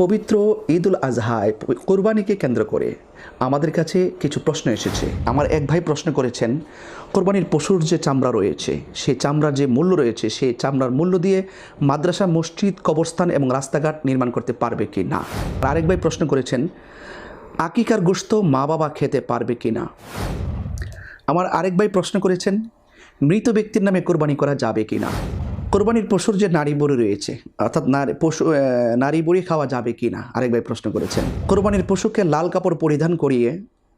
পবিত্র ঈদ উল আজহায় কোরবানিকে কেন্দ্র করে আমাদের কাছে কিছু প্রশ্ন এসেছে। আমার এক ভাই প্রশ্ন করেছেন, কোরবানির পশুর যে চামড়া রয়েছে সেই চামড়ার যে মূল্য রয়েছে সেই চামড়ার মূল্য দিয়ে মাদ্রাসা, মসজিদ, কবরস্থান এবং রাস্তাঘাট নির্মাণ করতে পারবে কি না? আরেক ভাই প্রশ্ন করেছেন, আকিকার গোস্ত মা বাবা খেতে পারবে কি না? আমার আরেক ভাই প্রশ্ন করেছেন, মৃত ব্যক্তির নামে কোরবানি করা যাবে কি না? কোরবানির পশুর যে নারী বড়ি রয়েছে, অর্থাৎ নারী পশু নারী বড়ি খাওয়া যাবে কি না আরেক ভাই প্রশ্ন করেছেন। কোরবানির পশুকে লাল কাপড় পরিধান করিয়ে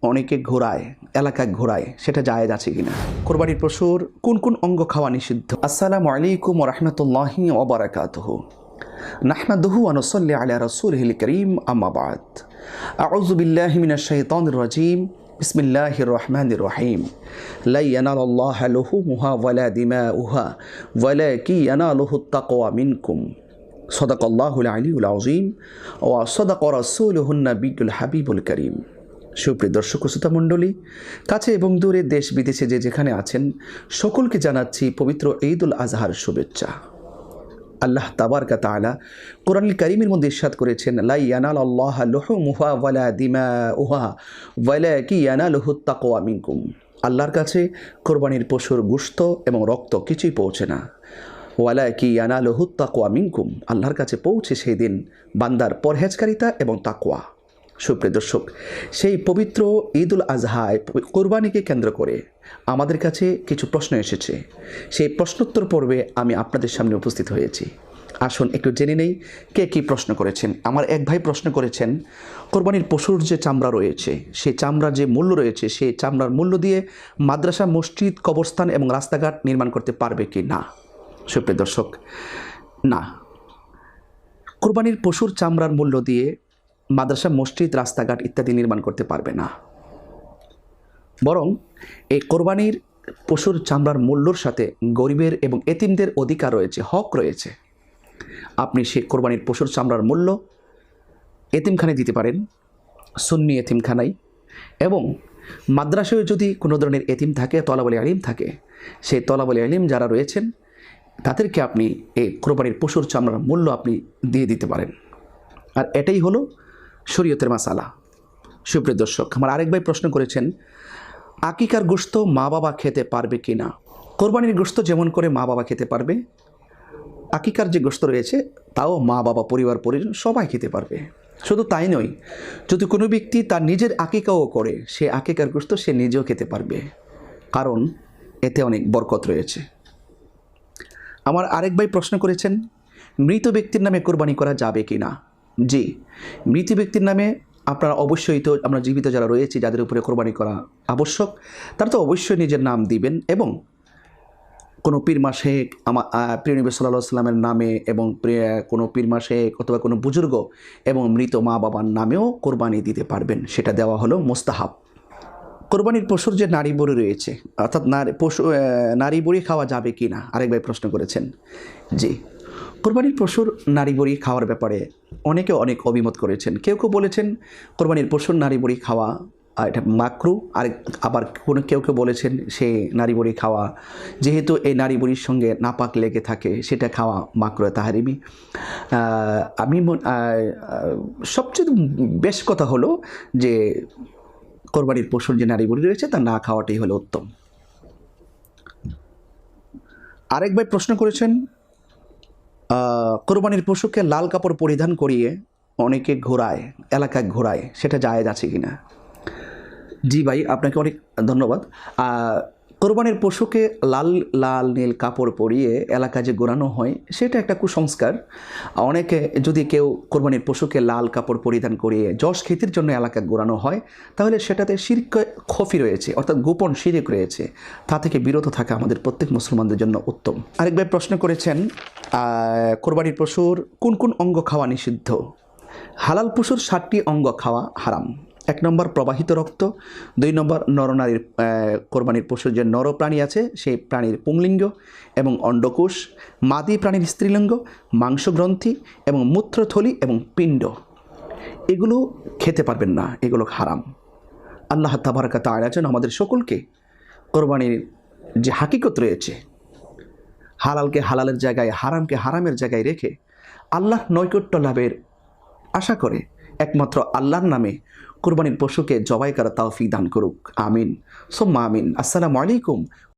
অনেকে ঘোরায় এলাকায় ঘোরায় সেটা জায়েজ আছে কিনা? কোরবানির পশুর কোন কোন অঙ্গ খাওয়া নিষিদ্ধ? আসসালামু আলাইকুম রহমতুল্লাহি ওবরাকাতহ নাহমাদুহু আনসল্লি আলা রসুল হিল করিম আমাবাদ আউজুবিল্লাহমিনা শহীদ রাজিম। الشيطان الرجيم بسم الله الرحمن الرحيم لا ينال الله لحومها ولا دماؤها ولكن يناله التقوى منكم صدق الله العلي العظيم وصدق رسوله النبي الحبيب الكريم সুপ্রিয় দর্শক ও শ্রোতা মণ্ডলী কাছে এবং দূরে দেশ বিদেশে যে যেখানে আছেন সকলকে জানাচ্ছি পবিত্র ঈদ উল আজহার শুভেচ্ছা আল্লাহ তাবার কাত আলা কোরআন করিমের মধ্যে ইস্বাদ করেছেন লাই ইয়ানাল আল্লাহ মুহা ওয়ালা দিমা উহা ওয়ালা কি ইয়ানা ইয়ানালুহু তাকওয়া মিনকুম। আল্লাহর কাছে কোরবানির পশুর গুস্ত এবং রক্ত কিছুই পৌঁছে না। ওয়ালা কি ইয়ানা ইয়ানালুহু তাকওয়া মিনকুম। আল্লাহর কাছে পৌঁছে সেই দিন বান্দার পরহেজকারিতা এবং তাকওয়া। সুপ্রিয় দর্শক, সেই পবিত্র ঈদ উল আজহায় কোরবানিকে কেন্দ্র করে আমাদের কাছে কিছু প্রশ্ন এসেছে। সেই প্রশ্নোত্তর পর্বে আমি আপনাদের সামনে উপস্থিত হয়েছি। আসুন, একটু জেনে নেই কে কী প্রশ্ন করেছেন। আমার এক ভাই প্রশ্ন করেছেন, কোরবানির পশুর যে চামড়া রয়েছে, সেই চামড়ার যে মূল্য রয়েছে, সেই চামড়ার মূল্য দিয়ে মাদ্রাসা, মসজিদ, কবরস্থান এবং রাস্তাঘাট নির্মাণ করতে পারবে কি না? সুপ্রিয় দর্শক, না। কোরবানির পশুর চামড়ার মূল্য দিয়ে মাদ্রাসা, মসজিদ, রাস্তাঘাট ইত্যাদি নির্মাণ করতে পারবে না। বরং এই কোরবানির পশুর চামড়ার মূল্যর সাথে গরিবের এবং এতিমদের অধিকার রয়েছে, হক রয়েছে। আপনি সেই কোরবানির পশুর চামড়ার মূল্য এতিমখানে দিতে পারেন, সুন্নি এতিমখানায়। এবং মাদ্রাসায় যদি কোনো ধরনের এতিম থাকে, তলাবলি আলিম থাকে, সেই তলাবলি আলিম যারা রয়েছেন, তাদেরকে আপনি এই কোরবানির পশুর চামড়ার মূল্য আপনি দিয়ে দিতে পারেন। আর এটাই হলো শরীয়তের মাসালা। সুপ্রিয় দর্শক, আমার আরেক ভাই প্রশ্ন করেছেন, আকিকার গোস্ত মা বাবা খেতে পারবে কি না? কোরবানির গোস্ত যেমন করে মা বাবা খেতে পারবে, আকিকার যে গোস্ত রয়েছে, তাও মা বাবা পরিবার পরিজন সবাই খেতে পারবে। শুধু তাই নয়, যদি কোনো ব্যক্তি তার নিজের আকিকাও করে, সে আকিকার গোস্ত সে নিজেও খেতে পারবে। কারণ, এতে অনেক বরকত রয়েছে। আমার আরেক ভাই প্রশ্ন করেছেন, মৃত ব্যক্তির নামে কোরবানি করা যাবে কি না? জি। মৃত ব্যক্তির নামে আপনারা অবশ্যই তো আমরা জীবিত যারা রয়েছে, যাদের উপরে কোরবানি করা আবশ্যক, তারা তো অবশ্যই নিজের নাম দিবেন এবং কোনো পীর মাসেক আমার প্রিয় নবী সাল্লাহ সাল্লামের নামে এবং কোনো পীর মাসেক অথবা কোনো বুজুর্গ এবং মৃত মা বাবার নামেও কোরবানি দিতে পারবেন। সেটা দেওয়া হলো মোস্তাহাব। কোরবানির পশুর যে নারী বড়ি রয়েছে, অর্থাৎ নারী পশু নারী বড়ি খাওয়া যাবে কি না আরেক ভাই প্রশ্ন করেছেন। জি। কোরবানির পশুর নারী বড়ি খাওয়ার ব্যাপারে অনেকে অনেক অভিমত করেছেন। কেউ কেউ বলেছেন কোরবানির পশুর নারী বড়ি খাওয়া আর এটা মাকরু। আর আবার কোনো কেউ কেউ বলেছেন সে নারী বড়ি খাওয়া, যেহেতু এই নারী বড়ির সঙ্গে নাপাক লেগে থাকে, সেটা খাওয়া মাকরু তাহারিমি। আমি সবচেয়ে বেশ কথা হলো যে কোরবানির পশুর যে নারী বড়ি রয়েছে, তা না খাওয়াটাই হলো উত্তম। আরেক ভাই প্রশ্ন করেছেন কোরবানির পশুকে লাল কাপড় পরিধান করিয়ে অনেকে ঘোরায়, এলাকায় ঘোরায়, সেটা জায়েজ আছে কিনা? জি ভাই, আপনাকে অনেক ধন্যবাদ। কোরবানির পশুকে লাল লাল নীল কাপড় পরিয়ে এলাকা যে ঘোরানো হয়, সেটা একটা কুসংস্কার। অনেকে যদি কেউ কোরবানির পশুকে লাল কাপড় পরিধান করিয়ে যশ খ্যাতির জন্য এলাকা ঘোরানো হয়, তাহলে সেটাতে শিরক খফি রয়েছে, অর্থাৎ গোপন শিরিক রয়েছে। তা থেকে বিরত থাকা আমাদের প্রত্যেক মুসলমানদের জন্য উত্তম। আরেক ভাই প্রশ্ন করেছেন কোরবানির পশুর কোন কোন অঙ্গ খাওয়া নিষিদ্ধ? হালাল পশুর ষাটটি অঙ্গ খাওয়া হারাম। এক নম্বর প্রবাহিত রক্ত, দুই নম্বর নরনারীর কোরবানির পশুর যে নর প্রাণী আছে, সেই প্রাণীর পুংলিঙ্গ এবং অন্ডকোষ, মাদি প্রাণীর স্ত্রীলিঙ্গ, মাংসগ্রন্থি এবং মূত্রথলি এবং পিণ্ড। এগুলো খেতে পারবেন না, এগুলো হারাম। আল্লাহ তাবারাকা তাআলা যেন আমাদের সকলকে কোরবানির যে হাকিকত রয়েছে, হালালকে হালালের জায়গায়, হারামকে হারামের জায়গায় রেখে আল্লাহ নৈকট্য লাভের আশা করে একমাত্র আল্লাহর নামে কোরবানির পশুকে জবাই করা তাওফিক দান করুক। আমিন। সোম্মা আমিন। আসসালামু আলাইকুম।